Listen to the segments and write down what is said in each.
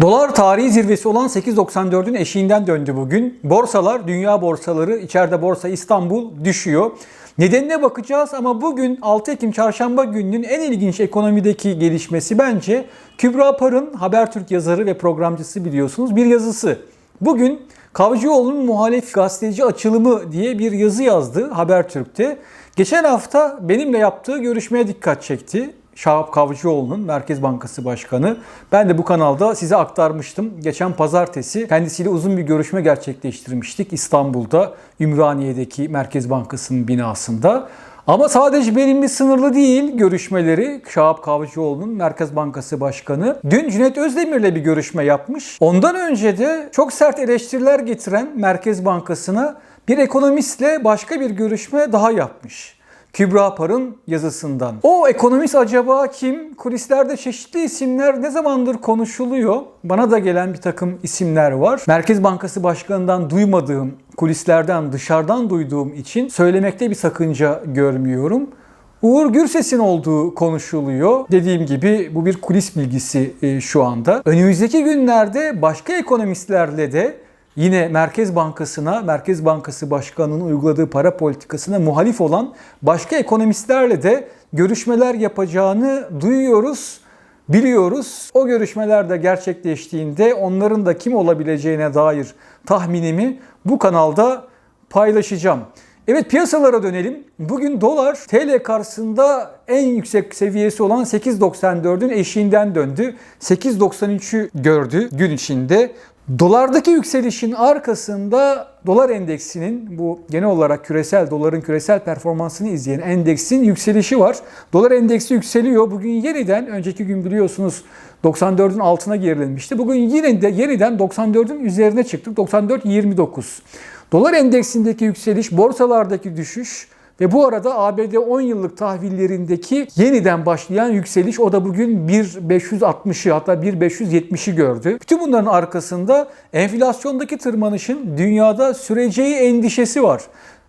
Dolar tarihi zirvesi olan 8.94'ün eşiğinden döndü bugün. Borsalar, dünya borsaları, içeride borsa İstanbul düşüyor. Nedenine bakacağız ama bugün 6 Ekim çarşamba gününün en ilginç ekonomideki gelişmesi bence Kübra Par'ın Habertürk yazarı ve programcısı biliyorsunuz bir yazısı. Bugün Kavcıoğlu'nun muhalif gazeteci açılımı diye bir yazı yazdı Habertürk'te. Geçen hafta benimle yaptığı görüşmeye dikkat çekti. Şahap Kavcıoğlu'nun Merkez Bankası Başkanı. Ben de bu kanalda size aktarmıştım. Geçen pazartesi kendisiyle uzun bir görüşme gerçekleştirmiştik İstanbul'da Ümraniye'deki Merkez Bankası'nın binasında. Ama sadece benimle sınırlı değil görüşmeleri Şahap Kavcıoğlu'nun Merkez Bankası Başkanı. Dün Cüneyt Özdemir'le bir görüşme yapmış. Ondan önce de çok sert eleştiriler getiren Merkez Bankası'na bir ekonomistle başka bir görüşme daha yapmış. Kübra Par'ın yazısından. O ekonomist acaba kim? Kulislerde çeşitli isimler ne zamandır konuşuluyor? Bana da gelen bir takım isimler var. Merkez Bankası Başkanı'ndan duymadığım, kulislerden dışarıdan duyduğum için söylemekte bir sakınca görmüyorum. Uğur Gürses'in olduğu konuşuluyor. Dediğim gibi bu bir kulis bilgisi e, şu anda. Önümüzdeki günlerde başka ekonomistlerle de yine Merkez Bankası'na, Merkez Bankası Başkanı'nın uyguladığı para politikasına muhalif olan başka ekonomistlerle de görüşmeler yapacağını duyuyoruz, biliyoruz. O görüşmeler de gerçekleştiğinde onların da kim olabileceğine dair tahminimi bu kanalda paylaşacağım. Evet piyasalara dönelim. Bugün dolar TL karşısında en yüksek seviyesi olan 8.94'ün eşiğinden döndü. 8.93'ü gördü gün içinde. Dolardaki yükselişin arkasında dolar endeksinin bu genel olarak küresel doların küresel performansını izleyen endeksin yükselişi var. Dolar endeksi yükseliyor. Bugün yeniden önceki gün biliyorsunuz 94'ün altına gerilenmişti. Bugün yine de yeniden 94'ün üzerine çıktık. 94.29. Dolar endeksindeki yükseliş, borsalardaki düşüş ve bu arada ABD 10 yıllık tahvillerindeki yeniden başlayan yükseliş o da bugün 1.560'ı hatta 1.570'i gördü. Bütün bunların arkasında enflasyondaki tırmanışın dünyada süreceği endişesi var.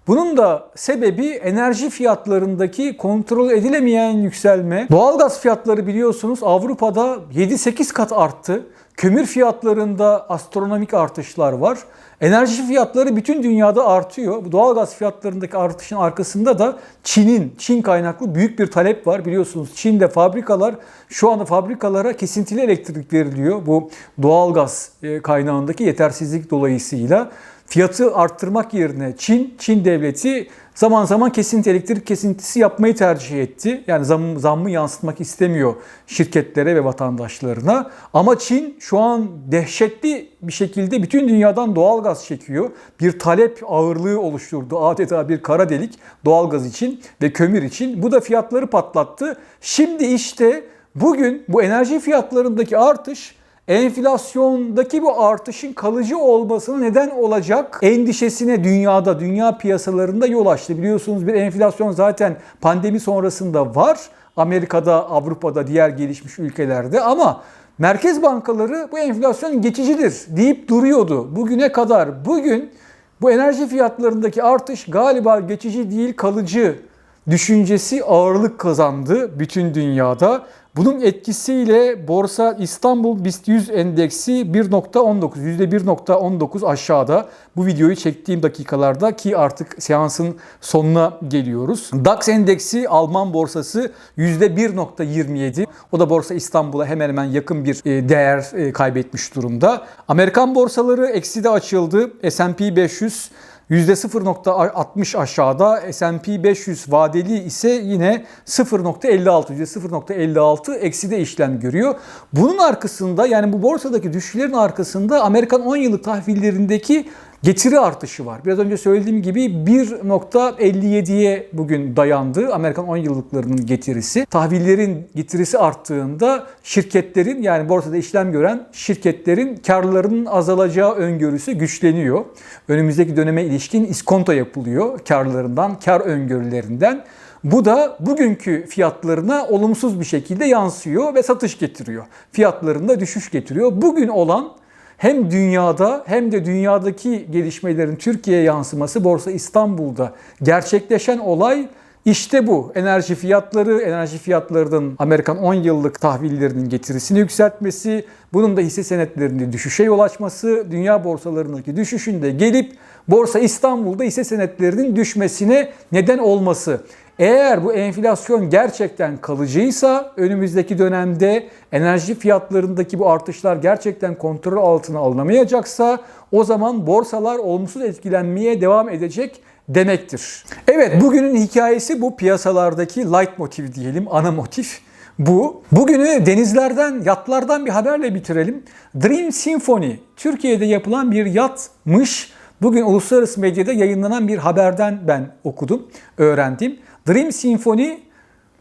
Bunun da sebebi enerji fiyatlarındaki kontrol edilemeyen yükselme. Doğalgaz fiyatları biliyorsunuz Avrupa'da 7-8 kat arttı. Kömür fiyatlarında astronomik artışlar var. Enerji fiyatları bütün dünyada artıyor. Bu doğalgaz fiyatlarındaki artışın arkasında da Çin'in, Çin kaynaklı büyük bir talep var. Biliyorsunuz Çin'de fabrikalar, şu anda fabrikalara kesintili elektrik veriliyor. Bu doğalgaz e, kaynağındaki yetersizlik dolayısıyla fiyatı arttırmak yerine Çin, Çin devleti zaman zaman kesinti elektrik kesintisi yapmayı tercih etti. Yani zam, zammı yansıtmak istemiyor şirketlere ve vatandaşlarına. Ama Çin şu an dehşetli bir şekilde bütün dünyadan doğalgaz çekiyor. Bir talep ağırlığı oluşturdu. Adeta bir kara delik doğalgaz için ve kömür için. Bu da fiyatları patlattı. Şimdi işte bugün bu enerji fiyatlarındaki artış enflasyondaki bu artışın kalıcı olmasına neden olacak endişesine dünyada, dünya piyasalarında yol açtı. Biliyorsunuz bir enflasyon zaten pandemi sonrasında var. Amerika'da, Avrupa'da, diğer gelişmiş ülkelerde ama merkez bankaları bu enflasyon geçicidir deyip duruyordu bugüne kadar. Bugün bu enerji fiyatlarındaki artış galiba geçici değil kalıcı düşüncesi ağırlık kazandı bütün dünyada. Bunun etkisiyle borsa İstanbul BIST 100 endeksi 1.19, %1.19 aşağıda. Bu videoyu çektiğim dakikalarda ki artık seansın sonuna geliyoruz. DAX endeksi Alman borsası %1.27. O da borsa İstanbul'a hemen hemen yakın bir e, değer e, kaybetmiş durumda. Amerikan borsaları ekside açıldı. S&P 500 %0.60 aşağıda S&P 500 vadeli ise yine 0.56 %0.56 eksi de işlem görüyor. Bunun arkasında yani bu borsadaki düşüşlerin arkasında Amerikan 10 yıllık tahvillerindeki getiri artışı var. Biraz önce söylediğim gibi 1.57'ye bugün dayandı Amerikan 10 yıllıklarının getirisi. Tahvillerin getirisi arttığında şirketlerin yani borsada işlem gören şirketlerin karlarının azalacağı öngörüsü güçleniyor. Önümüzdeki döneme ilişkin iskonto yapılıyor karlarından, kar öngörülerinden. Bu da bugünkü fiyatlarına olumsuz bir şekilde yansıyor ve satış getiriyor. Fiyatlarında düşüş getiriyor. Bugün olan hem dünyada hem de dünyadaki gelişmelerin Türkiye'ye yansıması Borsa İstanbul'da gerçekleşen olay İşte bu enerji fiyatları, enerji fiyatlarının Amerikan 10 yıllık tahvillerinin getirisini yükseltmesi, bunun da hisse senetlerinde düşüşe yol açması, dünya borsalarındaki düşüşün de gelip Borsa İstanbul'da hisse senetlerinin düşmesine neden olması. Eğer bu enflasyon gerçekten kalıcıysa önümüzdeki dönemde enerji fiyatlarındaki bu artışlar gerçekten kontrol altına alınamayacaksa o zaman borsalar olumsuz etkilenmeye devam edecek demektir. Evet bugünün hikayesi bu piyasalardaki light motiv diyelim ana motif bu. Bugünü denizlerden, yatlardan bir haberle bitirelim. Dream Symphony Türkiye'de yapılan bir yatmış. Bugün uluslararası medyada yayınlanan bir haberden ben okudum, öğrendim. Dream Symphony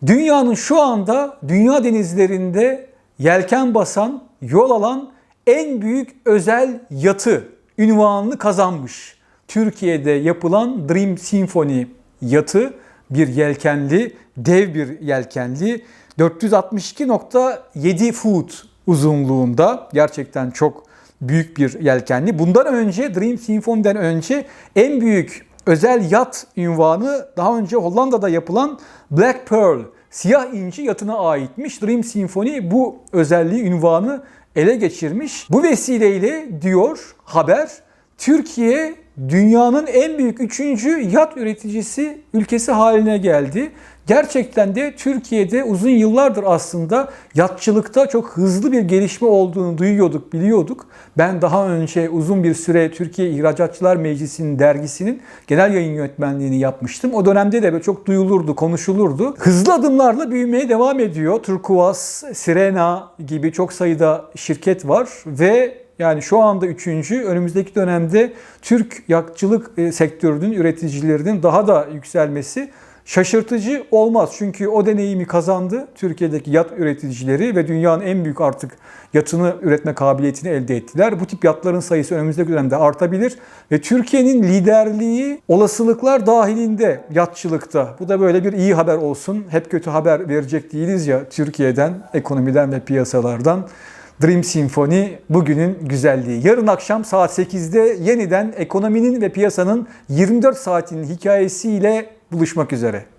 dünyanın şu anda dünya denizlerinde yelken basan, yol alan en büyük özel yatı ünvanını kazanmış. Türkiye'de yapılan Dream Symphony yatı bir yelkenli, dev bir yelkenli 462.7 foot uzunluğunda gerçekten çok büyük bir yelkenli. Bundan önce Dream Symphony'den önce en büyük özel yat ünvanı daha önce Hollanda'da yapılan Black Pearl siyah inci yatına aitmiş. Dream Symphony bu özelliği ünvanı ele geçirmiş. Bu vesileyle diyor haber Türkiye dünyanın en büyük üçüncü yat üreticisi ülkesi haline geldi. Gerçekten de Türkiye'de uzun yıllardır aslında yatçılıkta çok hızlı bir gelişme olduğunu duyuyorduk, biliyorduk. Ben daha önce uzun bir süre Türkiye İhracatçılar Meclisi'nin dergisinin genel yayın yönetmenliğini yapmıştım. O dönemde de çok duyulurdu, konuşulurdu. Hızlı adımlarla büyümeye devam ediyor. Turkuaz, Sirena gibi çok sayıda şirket var ve yani şu anda üçüncü, önümüzdeki dönemde Türk yakçılık e, sektörünün üreticilerinin daha da yükselmesi şaşırtıcı olmaz. Çünkü o deneyimi kazandı Türkiye'deki yat üreticileri ve dünyanın en büyük artık yatını üretme kabiliyetini elde ettiler. Bu tip yatların sayısı önümüzdeki dönemde artabilir ve Türkiye'nin liderliği olasılıklar dahilinde yatçılıkta. Bu da böyle bir iyi haber olsun. Hep kötü haber verecek değiliz ya Türkiye'den, ekonomiden ve piyasalardan. Dream Symphony bugünün güzelliği. Yarın akşam saat 8'de yeniden ekonominin ve piyasanın 24 saatinin hikayesiyle buluşmak üzere.